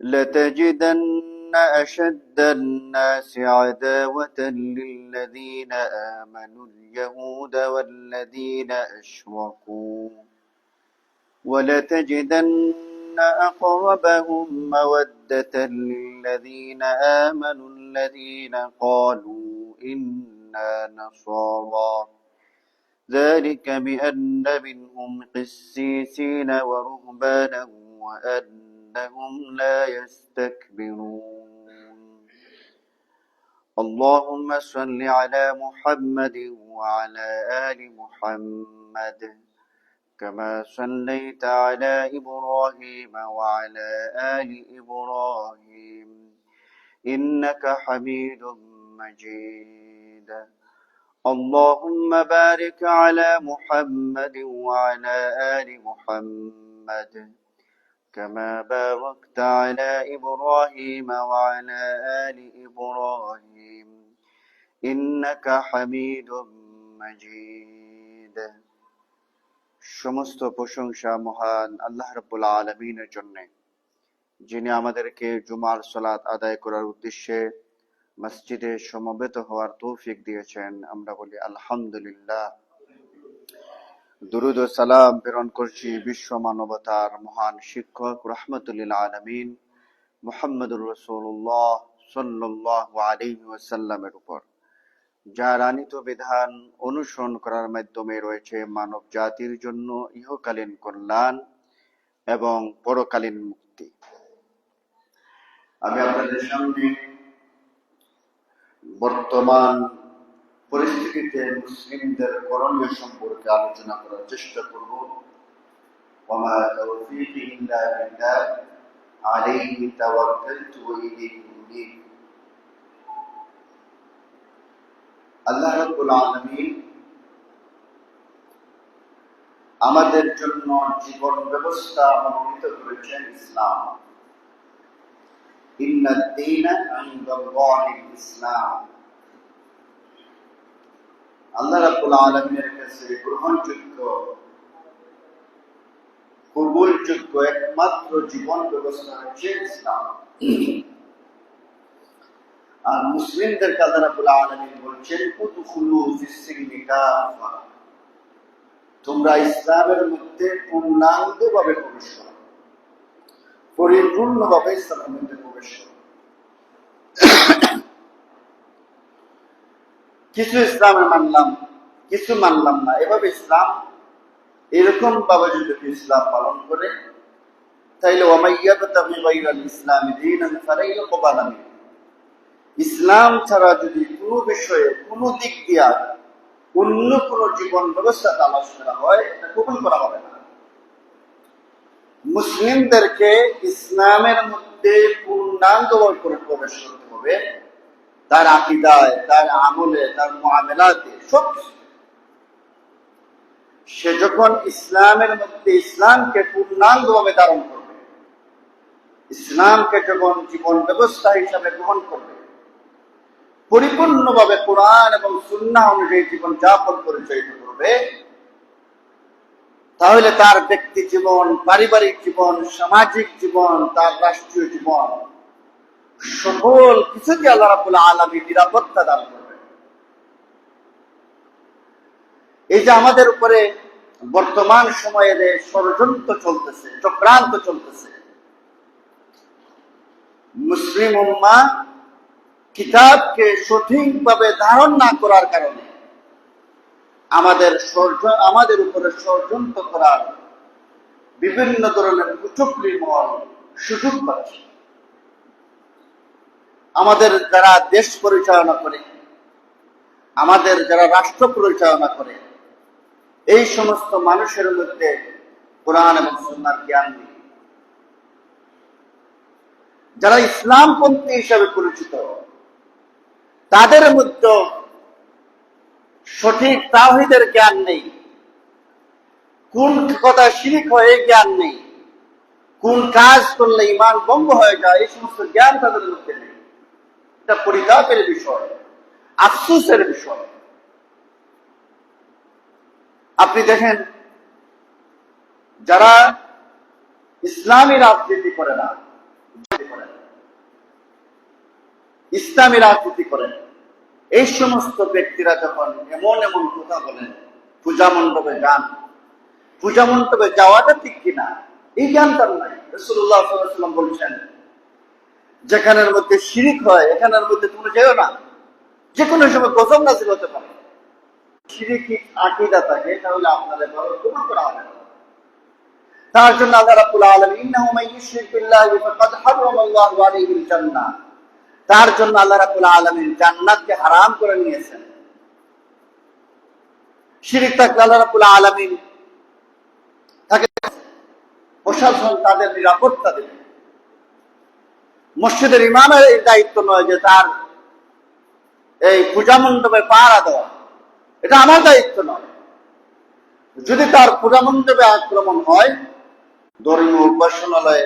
لتجدن أشد الناس عداوة للذين آمنوا اليهود والذين أشركوا. ولتجدن أقربهم مودة للذين آمنوا الذين قالوا إنا نصارى. ذلك بأن منهم قسيسين ورهبانا وأنهم لا يستكبرون. اللهم صل على محمد وعلى آل محمد كما صليت على إبراهيم وعلى آل إبراهيم. إنك حميد مجيد. اللهم بارك على محمد وعلى آل محمد كما باركت على إبراهيم وعلى آل إبراهيم إنك حميد مجيد সমস্ত প্রশংসা মহান আল্লাহ রাব্বুল আলামিনের জন্য যিনি আমাদেরকে জুমার সালাত আদায় করার উদ্দেশ্যে মসজিদে সমবেত হওয়ার তৌফিক দিয়েছেন। আমরা বলি, আলহামদুলিল্লাহ। দুরুদ সালাম প্রেরণ করছি বিশ্ব মানবতার মহান শিক্ষক রহমতুল্লিল আলমিন মোহাম্মদুর রসুল্লাহ সাল্লাহ আলাইহি ওয়াসাল্লামের উপর। যার আনিত বিধান অনুসরণ করার মাধ্যমে রয়েছে মানব জাতির জন্য ইহকালীন কল্যাণ এবং পরকালীন মুক্তি। আমি আপনাদের সামনে বর্তমান পরিস্থিতিতে মুসলিমদের করণীয় সম্পর্কে আলোচনা করার চেষ্টা করব। আল্লাহ রাব্বুল আমাদের জন্য জীবন ব্যবস্থা মনোনীত করেছেন ইসলাম। একমাত্র জীবন ব্যবস্থা হচ্ছে ইসলাম। আর মুসলিমদের আল্লাহ রাব্বুল আলামিন বলছেন, উদখুলু তোমরা ইসলামের মধ্যে পূর্ণাঙ্গভাবে প্রবেশ করো। পরিপূর্ণভাবে ইসলামের মধ্যে কিছু ইসলামে মানলাম কিছু মানলাম না এভাবে ইসলাম এরকম ভাবে যদি ইসলাম পালন করে, তাইলে ইসলাম ছাড়া যদি কোনো বিষয়ে কোনো দিক দিয়া অন্য কোন জীবন ব্যবস্থা তালাশ করা হয় কবুল করা হবে না। মুসলিমদেরকে ইসলামের মধ্যে পূর্ণাঙ্গ করে প্রবেশ করতে হবে। তার আকিদায়, তার আমলে, তার মহামেলাতে সব সে যখন ইসলামের মধ্যে ইসলামকে পূর্ণাঙ্গভাবে ধারণ করবে, ইসলামকে যখন জীবন ব্যবস্থা হিসাবে গ্রহণ করবে, পরিপূর্ণভাবে কোরআন এবং সুন্না অনুযায়ী জীবন যাপন পরিচালিত করবে তাহলে তার ব্যক্তি জীবন, পারিবারিক জীবন, সামাজিক জীবন, তার রাষ্ট্রীয় জীবন, সকল কিছুকে আল্লাহ রাবুল আলমী নিরাপত্তা দান করবে। এই যে আমাদের উপরে বর্তমান সময়ে যে ষড়যন্ত্র চলতেছে, চক্রান্ত চলতেছে, মুসলিম উম্মা কিতাবকে সঠিকভাবে ধারণ না করার কারণে আমাদের আমাদের উপরে ষড়যন্ত্র করার বিভিন্ন ধরনের কুচক্রিমল সুযোগ পাচ্ছে। আমাদের যারা দেশ পরিচালনা করে, আমাদের যারা রাষ্ট্র পরিচালনা করে, এই সমস্ত মানুষের মধ্যে কোরআন এবং সন্ন্যার জ্ঞান নেই। যারা ইসলামপন্থী হিসাবে পরিচিত, তাদের মধ্যে সঠিক তাহিদের জ্ঞান নেই। কোন কথা শিরিক হয় জ্ঞান নেই। কোন কাজ করলে ইমান ভঙ্গ হয়ে যায় এই সমস্ত জ্ঞান তাদের মধ্যে নেই। এটা পরিতাপের বিষয় আফসুসের বিষয়। আপনি দেখেন যারা ইসলামী রাজনীতি করে না করে না, ইসলামী রাজনীতি করেন এই সমস্ত ব্যক্তিরা যখন এমন এমন কথা বলেন, পূজা মণ্ডপে যান। পূজা মণ্ডপে যাওয়াটা ঠিক কিনা? এই জ্ঞান তার নাই। রসুল্লাহ বলছেন, যেখানের মধ্যে শিরিক হয়, এখানের মধ্যে তুমি যেও না। যে কোনো সময় গজব নাজিল হতে পারে। শিরিকি আকিদা থাকে, তাহলে আপনাদের ঘর কোনো করা হবে তার জন্য আল্লাহ রাব্বুল আলামিন ইন্নাহু ইউশরিক বিল্লাহি ফাকাদ হারামাল্লাহু আলাইহিল জান্নাহ। তার জন্য আল্লাহ রাব্বুল আলামিন জান্নাতকে হারাম করে নিয়েছেন। শিরিক থাকলে আল্লাহ রাব্বুল আলামিন তাকে প্রশাসন তাদের নিরাপত্তা দেবে মসজিদের ইমামের এই দায়িত্ব নয় যে তার এই পূজা মণ্ডপে পাহারা দেওয়া। এটা আমার দায়িত্ব নয়। যদি তার পূজা মণ্ডপে আক্রমণ হয়, ধর্মীয় উপাসনালয়ে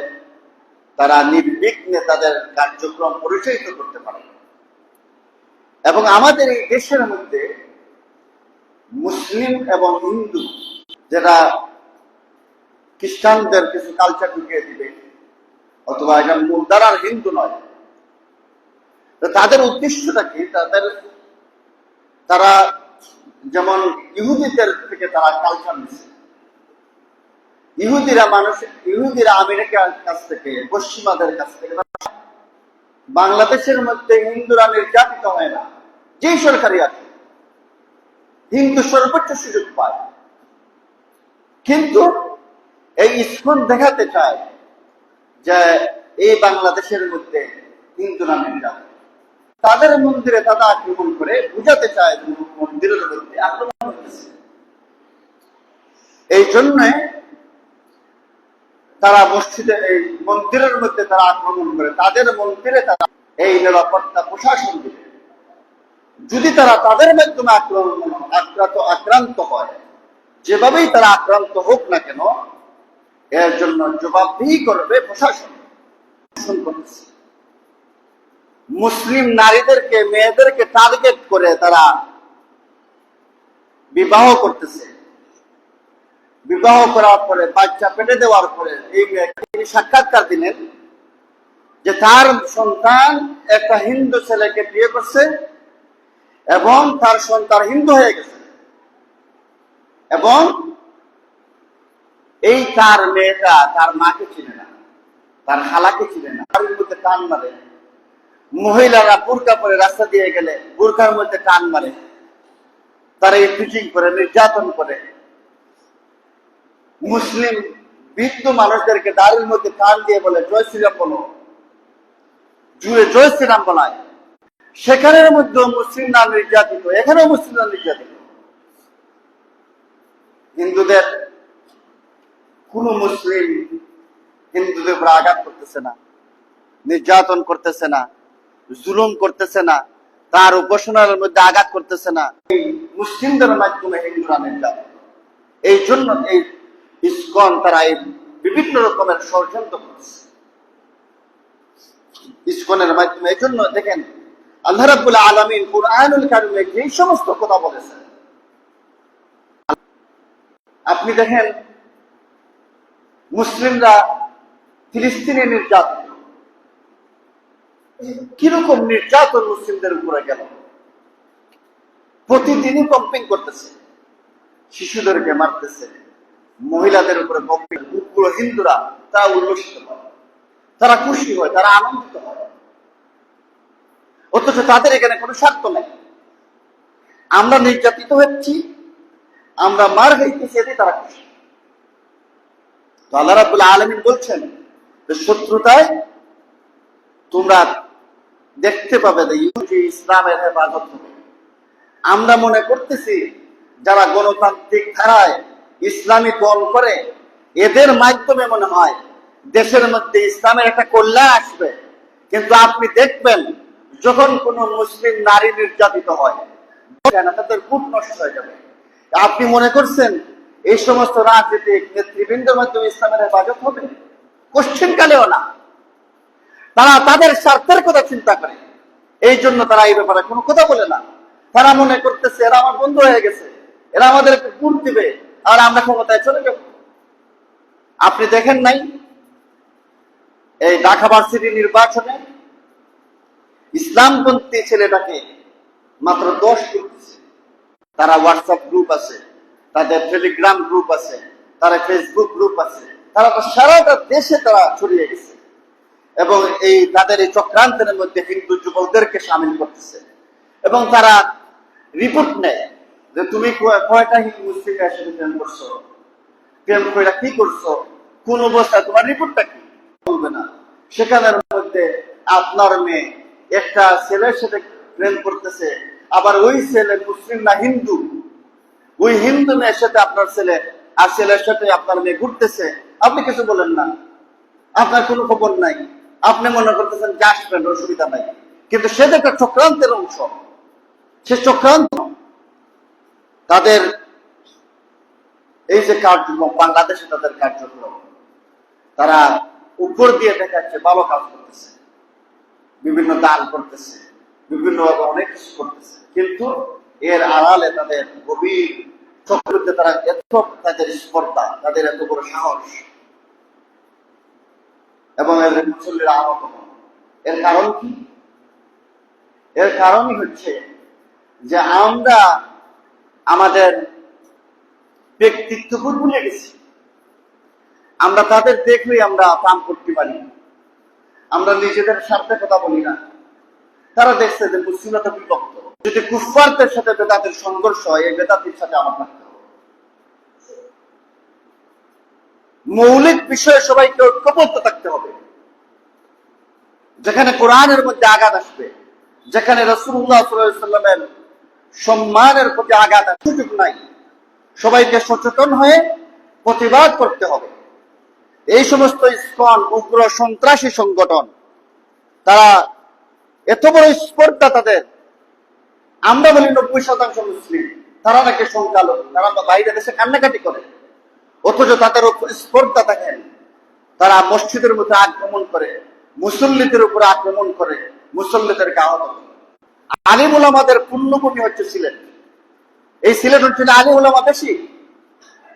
তারা নির্বিঘ্নে তাদের কার্যক্রম পরিচালিত করতে পারে। এবং আমাদের এই দেশের মধ্যে মুসলিম এবং হিন্দু যেটা খ্রিস্টানদের কিছু কালচার ঢুকিয়ে দিবে, অথবা এটা মূলধারার হিন্দু নয় তাদের উদ্দেশ্যটা কি? তাদের তারা যেমন ইহুদিদের থেকে তারা কালচার নিচ্ছে। ইহুদিরা মানুষ, ইহুদিরা আমেরিকার কাছ থেকে, পশ্চিমাদের কাছ থেকে বাংলাদেশের মধ্যে হিন্দুরা নির্যাতিত হয় না। যেই সরকারি আছে হিন্দু সর্বোচ্চ সুযোগ পায়। কিন্তু এই ইস্কন দেখাতে চায় যে এই বাংলাদেশের মধ্যে হিন্দুরা নির্যাতিত। তাদের মন্দিরে তারা আক্রমণ করে বুঝাতে চায় মন্দিরের মধ্যে আক্রমণ হচ্ছে এই জন্যে তারা মসজিদে, এই মন্দিরের মধ্যে তারা আক্রমণ করে। তাদের মন্দিরে তারা এই নিরাপত্তা প্রশাসন দিবে। যদি তারা তাদের মাধ্যমে আক্রমণ, আক্রান্ত আক্রান্ত হয়, যেভাবেই তারা আক্রান্ত হোক না কেন, এর জন্য জবাবদিহি করবে প্রশাসন। মুসলিম নারীদেরকে, মেয়েদেরকে টার্গেট করে তারা বিবাহ করতেছে। বিবাহ করার পরে, বাচ্চা পেটে দেওয়ার পরে, এই তিনি সাক্ষাৎকার দিলেন যে তার সন্তান একটা হিন্দু ছেলেকে বিয়ে করছে এবং তার সন্তান হিন্দু হয়ে গেছে। এবং এই তার মেয়েটা তার মাকে চিনে না, তার খালাকে চিনে না। তার মধ্যে টান মারে। মহিলারা বুরকা পরে রাস্তা দিয়ে গেলে, বুরকার মধ্যে টান মারে। তারা এই পিচিং করে, নির্যাতন করে। মুসলিম বৃদ্ধ মানুষদেরকে দাঁড়ির মধ্যে কান দিয়ে বলে, জয় শ্রীরাম বলো। জুড়ে জয় শ্রীরাম বলায়। সেখানের মধ্যে মুসলিমরা নির্যাতিত, এখানেও মুসলিমরা নির্যাতিত। হিন্দুদের, কোন মুসলিম হিন্দুদের উপর আঘাত করতেছে না, নির্যাতন করতেছে না, জুলুম করতেছে না, তার উপাসনার মধ্যে আঘাত করতেছে না। মুসলিমদের মাধ্যমে হিন্দুরা নির্যাতন এই জন্য এই ইস্কন তারা এই বিভিন্ন রকমের ষড়যন্ত্র করছে। ইস্কনের মাধ্যমে এই জন্য দেখেন আল্লাহ রাব্বুল আলামিন কুরআনুল কারিমে এই সমস্ত কথা বলেছেন, আপনি দেখেন মুসলিমরা ফিলিস্তিনে নির্যাতিত। কীরকম নির্যাতন মুসলিমদের উপরে গেল? প্রতিদিনই পম্পিং করতেছে, শিশুদেরকে মারতেছে। মহিলাদের উপরে পম্পিং পুরো হিন্দুরা তারা উল্লসিত হয়। তারা খুশি হয়, তারা আনন্দিত হয়। অথচ তাদের এখানে কোনো স্বার্থ নেই। আমরা নির্যাতিত হচ্ছি, আমরা মার হইতেছি এতে তারা খুশি। তো আল্লাহ রাবুল আলমিন বলছেন যে শত্রুতায় তোমরা দেখতে পাবে যে ইহুদি ইসলামের হেফাজত আমরা মনে করতেছি যারা গণতান্ত্রিক ধারায় ইসলামী দল করে, এদের মাধ্যমে মনে হয় দেশের মধ্যে ইসলামের একটা কল্যাণ আসবে। কিন্তু আপনি দেখবেন, যখন কোন মুসলিম নারী নির্যাতিত হয় তাদের গুট নষ্ট হয়ে যাবে। আপনি মনে করছেন, এই সমস্ত রাজনৈতিক নেতৃবৃন্দের মাধ্যমে ইসলামের হেফাজত হবে? কোশ্চিন কালেও না। তারা তাদের স্বার্থের কথা চিন্তা করে। এই জন্য তারা এই ব্যাপারে কোনো কথা বলে না। তারা মনে করতেছে, এরা আমার বন্ধু হয়ে গেছে। এরা আমাদেরকে ভোট দিবে। আর আমরা ক্ষমতায় চলে যাব। আপনি দেখেন নাই, এই ঢাকা ভার্সিটি নির্বাচনে ইসলামপন্থী ছেলেটাকে মাত্র দশ তারা হোয়াটসঅ্যাপ গ্রুপ আছে, তাদের টেলিগ্রাম গ্রুপ আছে, তারা ফেসবুক গ্রুপ আছে, তারা তো সারাটা দেশে তারা ছড়িয়ে গেছে। এবং এই তাদের এই চক্রান্তের মধ্যে হিন্দু যুবকদেরকে সামিল করতেছে। এবং তারা রিপোর্ট নেয়। যে তুমি কয়টা হিন্দু মুসলিমের সাথে প্রেম করছ? প্রেম করে কি করছ? কোন অবস্থায়? তোমার রিপোর্টটা কি? বলবে না। সেখানের মধ্যে আপনার মেয়ে একটা ছেলের সাথে প্রেম করতেছে, আবার ওই ছেলে মুসলিম না হিন্দু? ওই হিন্দু মেয়ের সাথে আপনার ছেলে আর ছেলের সাথে আপনার মেয়ে ঘুরতেছে? আপনি কিছু বলেন না। আপনার কোনো খবর নাই। আপনি মনে করতেছেন যে আসবেন, অসুবিধা নাই। কিন্তু সে একটা চক্রান্তের অংশ। সে চক্রান্ত তাদের এই যে কার্যক্রম, বাংলাদেশে তাদের কার্যক্রম, তারা উপর দিয়ে দেখাচ্ছে, ভালো কাজ করতেছে। বিভিন্ন দান করতেছে বিভিন্ন অনেক কিছু করতেছে। কিন্তু এর আড়ালে তাদের গভীর চক্রতে তারা এত তাদের স্পর্ধা, তাদের এত বড় সাহস। এবং এদের মুসল্লির আহত এর কারণ কি? এর কারণই হচ্ছে যে আমরা আমাদের ব্যক্তিত্ববোধ ভুলে গেছি। আমরা তাদের দেখলেই আমরা কাম করতে পারি। আমরা নিজেদের স্বার্থে কথা বলি না। তারা দেখছে যে মুসলিমতা বিভক্ত। যদি কুফারদের সাথে বেদাতের সংঘর্ষ হয়, এই বেদাতির সাথে আমার থাকতে হবে। মৌলিক বিষয়ে সবাইকে ঐক্যবদ্ধ থাকতে হবে। যেখানে কোরআনের মধ্যে আঘাত আসবে, যেখানে রসুল্লাহ সাল্লামের সম্মানের প্রতি আঘাত সুযোগ নাই। সবাইকে সচেতন হয়ে প্রতিবাদ করতে হবে। এই সমস্ত ইস্কন, উগ্র সন্ত্রাসী সংগঠন, তারা এত বড় স্পর্ধা তাদের। আমরা বলি নব্বই শতাংশ মুসলিম। তারা নাকি সংখ্যালঘু। তারা বাইরে দেশে কান্নাকাটি করে। অথচ তাদের উপর স্পর্ধা দেখেন তারা মসজিদের মধ্যে আক্রমণ করে, মুসল্লিদের উপর আক্রমণ করে, মুসল্লিদেরকে আহত করে। আলিম উলামাদের পুণ্যভূমি হচ্ছে সিলেট। এই সিলেট হচ্ছে না আলিম উলামা বেশি।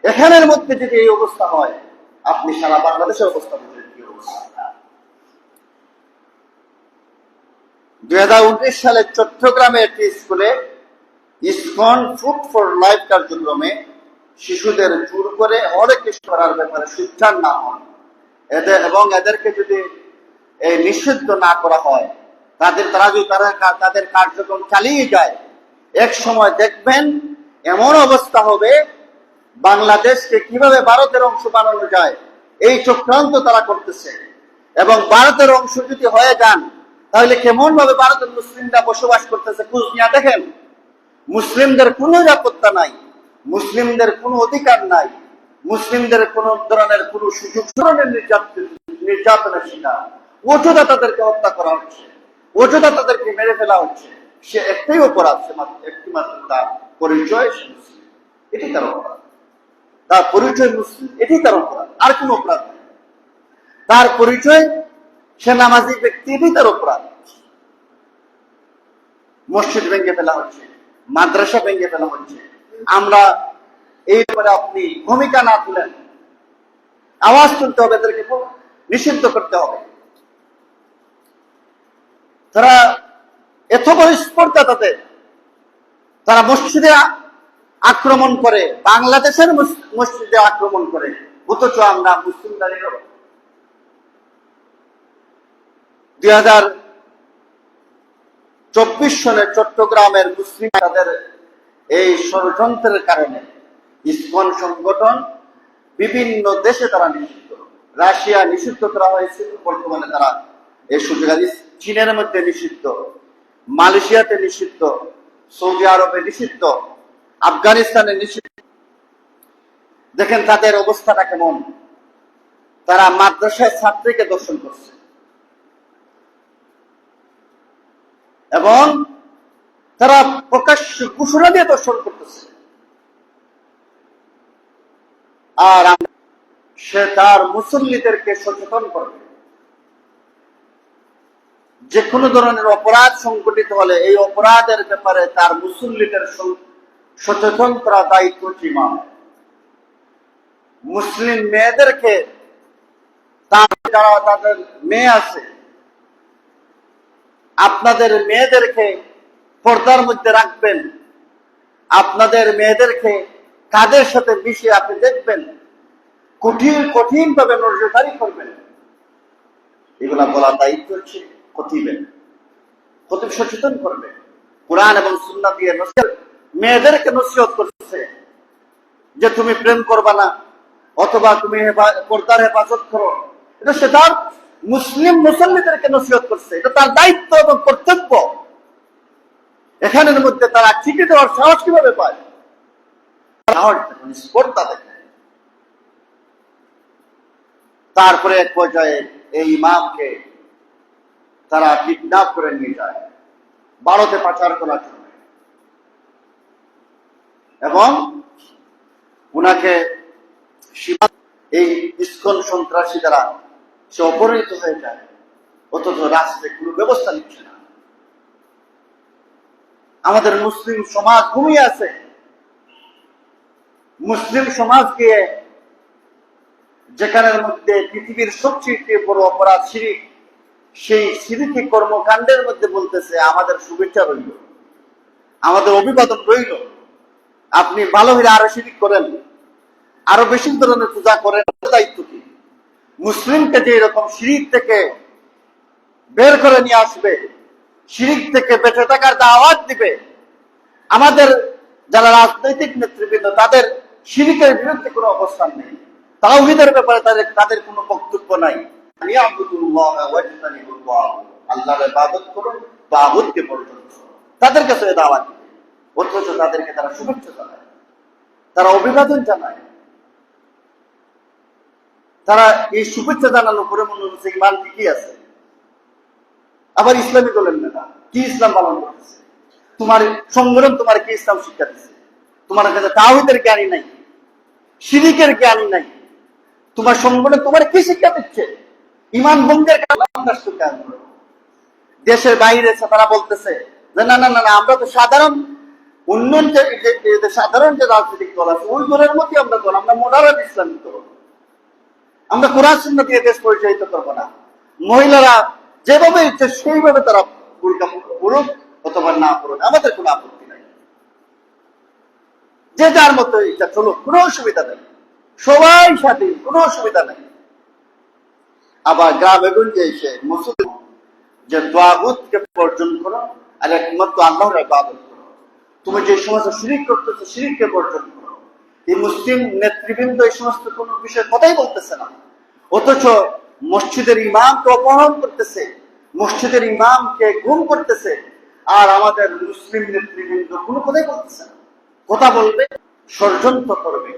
এখানের মধ্যে যদি এই অবস্থা হয়, আপনি সারা বাংলাদেশের অবস্থা বুঝলেন দুই হাজার উনিশ সালে চট্টগ্রামে একটি স্কুলে ইসকন ফুড ফর লাইফ কার্যক্রমে শিশুদের জোর করে অনেক কিছু করার ব্যাপারে সুচার না হন এদের এবং এদেরকে যদি এই নিষিদ্ধ না করা হয় তাদের তারা যদি তারা তাদের কার্যক্রম চালিয়ে যায়। এক সময় দেখবেন এমন অবস্থা হবে, বাংলাদেশকে কীভাবে ভারতের অংশ বানানো যায়, এই চক্রান্ত তারা করতেছে। এবং ভারতের অংশ যদি হয়ে যান, তাহলে কেমন ভাবে ভারতের মুসলিমরা বসবাস করতেছে কুচনিয়া দেখেন। মুসলিমদের কোনো নিরাপত্তা নাই, মুসলিমদের কোনো অধিকার নাই, মুসলিমদের কোন ধরনের কোন সুযোগ ধরনের নির্যাতন নির্যাতনের শিকার। অযথা তাদেরকে হত্যা করা হচ্ছে। অযথা তাদেরকে মেরে ফেলা হচ্ছে। সে একটাই অপরাধ, সে একটি মাত্র তার পরিচয় সে মুসলিম। এটি তার অপরাধ। তার পরিচয় মুসলিম। এটি তার অপরাধ। আর কোন অপরাধ তার পরিচয় সে নামাজি ব্যক্তি এটি তার অপরাধ। মসজিদ ভেঙে ফেলা হচ্ছে, মাদ্রাসা ভেঙে ফেলা হচ্ছে। আমরা এই ব্যাপারে আপনি ভূমিকা না তুলেন। আওয়াজ তুলতে হবে, এদেরকে নিষিদ্ধ করতে হবে। তারা এত বড় স্পর্ধা তাদের তারা মসজিদে আক্রমণ করে, বাংলাদেশের মসজিদে আক্রমণ করে। অথচ আমরা মুসলিম দাঁড়িয়ে দুই হাজার চব্বিশ সনে চট্টগ্রামের মুসলিম তাদের এই ষড়যন্ত্রের কারণে ইসকন সংগঠন বিভিন্ন দেশে তারা নিষিদ্ধ। রাশিয়া নিষিদ্ধ করা হয়েছে বর্তমানে তারা এই সুযোগ। চীনের মধ্যে নিষিদ্ধ, মালয়েশিয়াতে নিষিদ্ধ, সৌদি আরবে নিষিদ্ধ, আফগানিস্তানে নিষিদ্ধ। দেখেন তাদের অবস্থাটা কেমন? তারা মাদ্রাসায় ছাত্রীকে দর্শন করছে। এবং তারা প্রকাশ্য ঘোষণা দিয়ে দর্শন করতেছে। আর সে তার মুসল্লিদেরকে সচেতন করবে যে কোনো ধরনের অপরাধ সংঘটিত হলে এই অপরাধের ব্যাপারে তার মুসল্লিদের সচেতন করা দায়িত্ব ইমাম। মুসলিম মেয়েদেরকে তার যারা তাদের মেয়ে আছে, আপনাদের মেয়েদেরকে পর্দার মধ্যে রাখবেন। আপনাদের মেয়েদেরকে কাদের সাথে মিশিয়ে আপনি দেখবেন। কঠিন কঠিন ভাবে নজরদারি করবেন। এগুলা বলার দায়িত্ব হচ্ছে খতিবের খতিব সচেতন করবে। কোরআন এবং সুন্না দিয়ে নসিহত মেয়েদেরকে নসিহত করছে যে তুমি প্রেম করবা না, অথবা তুমি পর্দার হেফাজত করো। এটা সে তার মুসলিম মুসল্লিদেরকে নসিহত করছে। এটা তার দায়িত্ব এবং কর্তব্য। এখানের মধ্যে তারা চিঠি দেওয়ার সাহস কীভাবে পায়? তারপরে এক পর্যায়ে এই ইমামকে তারা কিডন্যাপ করে নিয়ে যায়। ভারতে পাচার করার জন্য এবং উনাকে সীমা- এই ইস্কন সন্ত্রাসী দ্বারা সে অপহৃত হয়ে যায়। অথচ রাষ্ট্রে কোনো ব্যবস্থা নিচ্ছে না। আমাদের মুসলিম সমাজ ঘুমিয়ে আছে। মুসলিম সমাজকে যেখানের মধ্যে পৃথিবীর সবচেয়ে বড় অপরাধ শিরিক সেই সিরিকি কর্মকাণ্ডের মধ্যে বলতেছে, আমাদের শুভেচ্ছা রইল। আমাদের অভিবাদন রইল। আপনি ভালো হলে আরও শিরিক করেন। আরও বেশি ধরনের পূজা করেন। দায়িত্ব কি? মুসলিমকে যে এরকম শিরিক থেকে বের করে নিয়ে আসবে, শিরিক থেকে বেঁচে থাকার দাওয়াত দিবে, আমাদের যারা রাজনৈতিক নেতৃবৃন্দ, তাদের শিরিকের বিরুদ্ধে কোনো অবস্থান নেই। তাওহিদের ব্যাপারে তাদের তাদের কোনো বক্তব্য নাই। তাদের কাছে অথচ তাদেরকে তারা শুভেচ্ছা জানায়। তারা অভিবাদন জানায়। তারা এই শুভেচ্ছা জানানো করে মনে হচ্ছে ইমান ঠিকই আছে। আবার ইসলামী বলেন না কি ইসলাম পালন করতেছে? তোমার সংগঠন তোমার কি ইসলাম শিক্ষা দিচ্ছে তোমার কাছে তাহিদের জ্ঞানী নাই। শিরিকের জ্ঞানী নাই। তোমার সংগঠন তোমার কি শিক্ষা দিচ্ছে? ইমান ভঙ্গের কারণে দেশের বাইরে তারা বলতেছে যে, না না না আমরা তো সাধারণ উন্নয়ন যে সাধারণ যে রাজনৈতিক দল আছে, ওই দলের মধ্যে আমরা দল, আমরা মোডারেট ইসলামিক দল আমরা কোরআন শূন্য দিয়ে দেশ পরিচালিত করব না। মহিলারা যেভাবে ইচ্ছে সেইভাবে তারা বুড়কা পড়ুক অথবা না পড়ুক আমাদের কোনো আপত্তি নাই। যে যার মতো ইচ্ছা চলুক, কোনো অসুবিধা নেই। সবাই সাথে কোনো অসুবিধা নেই। আবার গ্রামে গঞ্জে এসে মুসলিম যে দোয়াগুতকে বর্জন করো, আর একমাত্র আল্লাহর ইবাদত করো। তুমি যে সমস্ত শিরিক করতেছো, শিরিককে বর্জন করো। এই মুসলিম নেতৃবৃন্দ এই সমস্ত কোন বিষয়ে কথাই বলতেছে না। অথচ মসজিদের ইমামকে অপহরণ করতেছে, মসজিদের ইমামকে গুম করতেছে, আর আমাদের মুসলিম নেতৃবৃন্দ কোনো কথাই বলতেছে না। কথা বলবে, ষড়যন্ত্র করবে,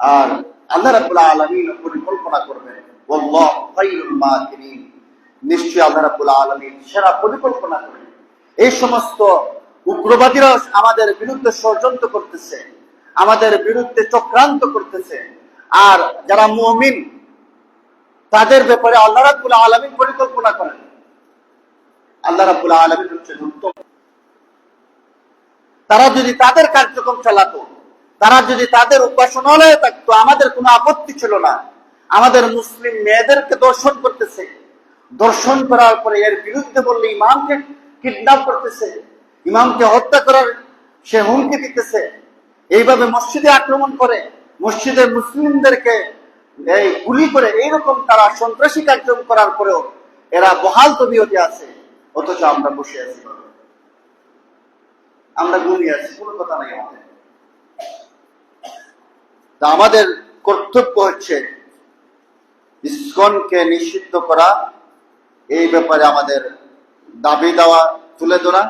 আর আল্লাহ রাব্বুল আলামিন পরিকল্পনা মাকিরিন নিশ্চয়ই আল্লাহ রাব্বুল আলামিন সেরা পরিকল্পনা করেন এই সমস্ত উগ্রবাদীরা আমাদের বিরুদ্ধে ষড়যন্ত্র করতেছে, আমাদের বিরুদ্ধে চক্রান্ত করতেছে। আর যারা মুমিন, তাদের ব্যাপারে আল্লাহ আলামিন পরিকল্পনা করেন। আল্লাহ রাব্বুল আলামিন হচ্ছেন উত্তম। তারা যদি তাদের কার্যক্রম চালাতো, তারা যদি তাদের উপাসনালয়ে থাকতো, আমাদের কোনো আপত্তি ছিল না। আমাদের মুসলিম মেয়েদেরকে দর্শন করতেছে। দর্শন করার পরে এর বিরুদ্ধে বললে ইমামকে কিডন্যাপ করতেছে। ইমামকে হত্যা করার সে হুমকি দিতেছে। এইভাবে মসজিদে আক্রমণ করে, মসজিদে মুসলিমদেরকে এই গুলি করে, এইরকম তারা সন্ত্রাসী কার্যক্রম করার পরেও এরা বহাল তবিয়তে আছে। অথচ আমরা বসে আছি। আমরা ঘুমিয়ে আছি, কোনো কথা নাই আমাদের। আমাদের কর্তব্য হচ্ছে ইস্কনকে নিষিদ্ধ করা, এই ব্যাপারে আমাদের দাবি দেওয়া তুলে ধরা।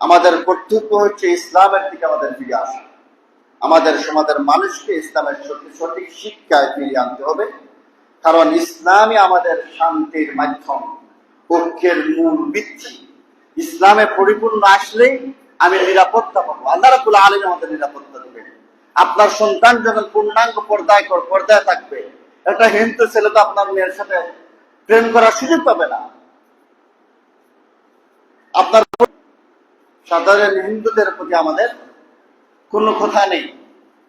আমাদের কর্তব্য হচ্ছে ইসলামের দিকে আমাদের ফিরে আসা। আমাদের সমাজের মানুষকে ইসলামের সঠিক সঠিক শিক্ষায় ফিরিয়ে আনতে হবে। কারণ ইসলামই আমাদের শান্তির মাধ্যম ঐক্যের মূল ভিত্তি। ইসলামে পরিপূর্ণ আসলেই আমি নিরাপত্তা পাবো। আল্লাহ রাবুল আলম আমাদের নিরাপত্তা দেবে আপনার সন্তান যখন পূর্ণাঙ্গ পর্দায় পর্দায় থাকবে একটা হিন্দু ছেলে তো আপনার মেয়ের সাথে প্রেম করার সুযোগ পাবে না। আপনার সাধারণ হিন্দুদের প্রতি আমাদের কোনো কথা নেই।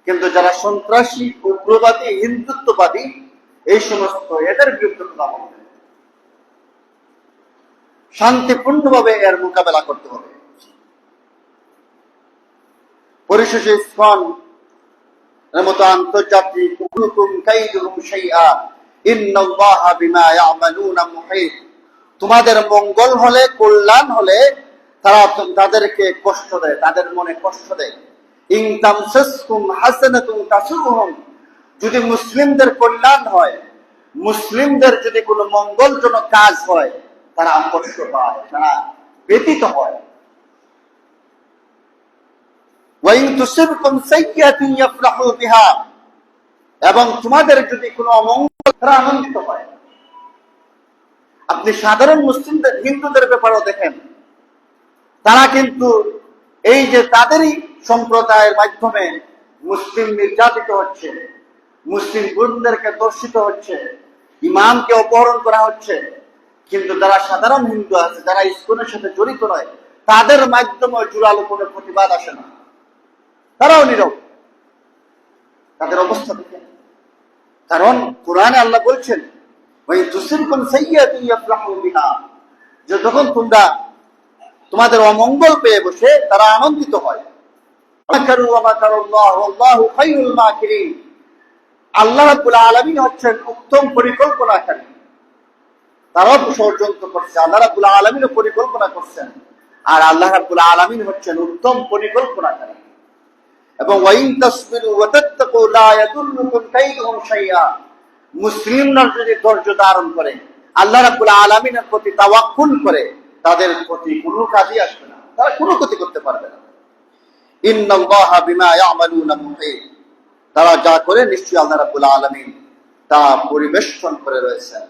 কিন্তু যারা সন্ত্রাসী, উগ্রবাদী, হিন্দুত্ববাদী, এই সমস্ত এদের বিরুদ্ধে কথা বলবে শান্তিপূর্ণভাবে এর মোকাবেলা করতে হবে। পরিশেষে ইসকন তোমাদের মঙ্গল হলে, কল্যাণ হলে তারা তাদেরকে কষ্ট দেয়, তাদের মনে কষ্ট দেয়। যদি মুসলিমদের কল্যাণ হয়, মুসলিমদের যদি কোনো মঙ্গলজনক কাজ হয়, তারা কষ্ট পায়, তারা ব্যতীত হয় ওয়াইন তুসিবকুম সাইয়্যাতুন ইয়াফরাহু বিহা এবং তোমাদের যদি কোনো অমঙ্গল তারা আনন্দিত হয়। আপনি সাধারণ মুসলিমদের, হিন্দুদের ব্যাপারেও দেখেন। তারা কিন্তু এই যে তাদেরই সম্প্রদায়ের মাধ্যমে মুসলিম নির্যাতিত হচ্ছে, মুসলিম বোনদেরকে দর্শিত হচ্ছে ইমামকে অপহরণ করা হচ্ছে। কিন্তু যারা সাধারণ হিন্দু আছে, যারা ইস্কনের সাথে জড়িত নয়, তাদের মাধ্যমে জোরালো কোনো প্রতিবাদ আসে না। তারাও নীরব। তাদের অবস্থা কারণ কোরআনে আল্লাহ বলছেন ওই যে যখন তোমরা তোমাদের অমঙ্গল পেয়ে বসে, তারা আনন্দিত হয়। আল্লাহ হচ্ছেন উত্তম পরিকল্পনাকারী। তারাও ষড়যন্ত্র করছে। আল্লাহ রাব্বুল আলামিনও পরিকল্পনা করছেন। আর আল্লাহ আলামিন হচ্ছেন উত্তম পরিকল্পনাকারী। এবং মুসলিমরা যদি ধৈর্য ধারণ করে, আল্লাহ রাব্বুল আলামিনের প্রতি করে, তাদের প্রতি কোনো কাজই আসবে না। তারা কোনো ক্ষতি করতে পারবে না। তারা যা করে নিশ্চয়ই আল্লাহ রাব্বুল আলামিন তা পরিবেশন করে রয়েছেন।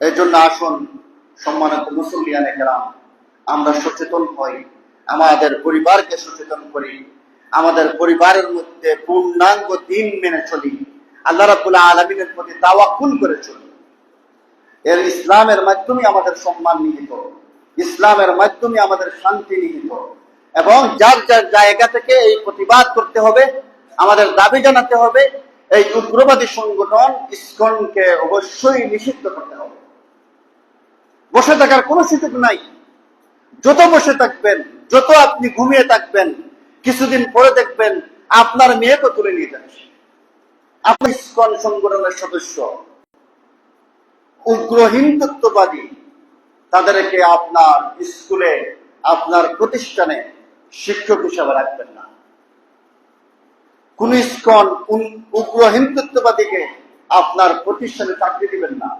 এই জন্য আসুন, সম্মানিত মুসলিয়ান একরাম আমরা সচেতন হই, আমাদের পরিবারকে সচেতন করি আমাদের পরিবারের মধ্যে পূর্ণাঙ্গ দিন মেনে চলি। আল্লাহ রাবুল আলমিনের প্রতি তাওয়াকুল করে চলি। এর ইসলামের মাধ্যমে আমাদের সম্মান নিহিত ইসলামের মাধ্যমে আমাদের শান্তি নিহিত এবং যার যার জায়গা থেকে এই প্রতিবাদ করতে হবে, আমাদের দাবি জানাতে হবে, এই উগ্রবাদী সংগঠন ইসকনকে অবশ্যই নিষিদ্ধ করতে হবে। বসে থাকার কোনো সুযোগ নাই। যত বসে থাকবেন, যত আপনি ঘুমিয়ে থাকবেন কিছুদিন পরে দেখবেন আপনার মেয়েকে তুলে নিয়ে যাচ্ছে। আপনি ইসকন সংগঠনের সদস্য। উগ্র হিন্দুত্ববাদী তাদেরকে আপনার স্কুলে, আপনার প্রতিষ্ঠানে শিক্ষক হিসাবে রাখবেন না। কোন ইসকন উগ্র হিন্দুত্ববাদীকে আপনার প্রতিষ্ঠানে চাকরি দিবেন না।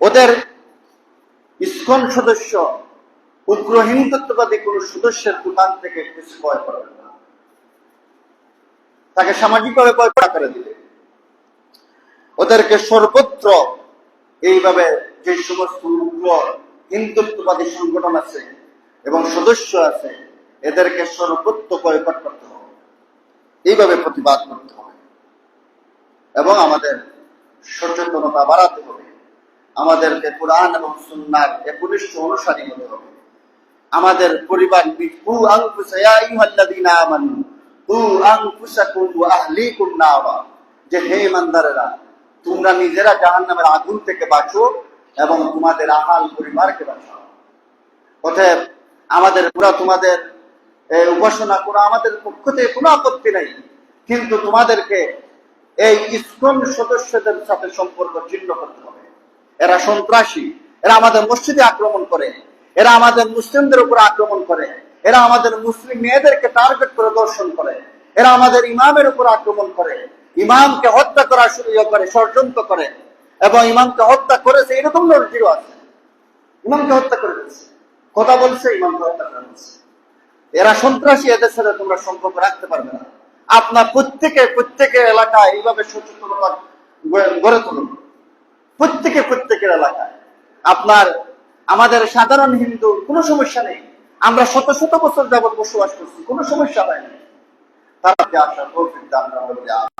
ওদের ইসকন সদস্য উগ্র হিন্দুত্ববাদী কোন সদস্যের দোকান থেকে কিছু করবেন না। তাকে সামাজিকভাবে কয় করে দিবে। ওদেরকে সর্বত্র এইভাবে যে সমস্ত উগ্র হিন্দুত্ববাদী সংগঠন আছে এবং সদস্য আছে, এদেরকে সর্বত্র বয়কট করতে হবে। এইভাবে প্রতিবাদ করতে হবে। এবং আমাদের সচেতনতা বাড়াতে হবে। আমাদেরকে কোরআন এবং সুন্নার একনিষ্ঠ অনুসারী হতে হবে। আমাদের পরিবার যে হে ইমানদারেরা, তোমরা নিজেরা জাহান্নামের আগুন থেকে বাঁচো এবং তোমাদের আহাল পরিবারকে বাঁচাও। অতএব আমাদের পুরা তোমাদের উপাসনা করা আমাদের পক্ষ থেকে কোনো আপত্তি নাই। কিন্তু তোমাদেরকে এই ইসকন সদস্যদের সাথে সম্পর্ক ছিন্ন করতে হবে। এরা সন্ত্রাসী, এরা আমাদের মসজিদে আক্রমণ করে। এরা আমাদের মুসলিমদের উপর আক্রমণ করে। এরা আমাদের মুসলিম মেয়েদেরকে টার্গেট করে দর্শন করে। এরা আমাদের ইমামের উপর আক্রমণ করে। ইমামকে হত্যা করা শুরু করে, ষড়যন্ত্র করে। এবং ইমামকে হত্যা করেছে, এরকম নজিরও আছে। ইমামকে হত্যা করে দিয়েছে। কথা বলছে, ইমামকে হত্যা করে এরা সন্ত্রাসী, এদের সাথে তোমরা সম্পর্ক রাখতে পারবে না। আপনার প্রত্যেকে, প্রত্যেকের এলাকায় এইভাবে সচেতনতা গড়ে তুলুন। প্রত্যেকে প্রত্যেকের এলাকায়। আপনার আমাদের সাধারণ হিন্দু কোনো সমস্যা নেই। আমরা শত শত বছর যাবৎ বসবাস করছি, কোনো সমস্যা নাই তারা আসা করছি আমরা বলতে করবে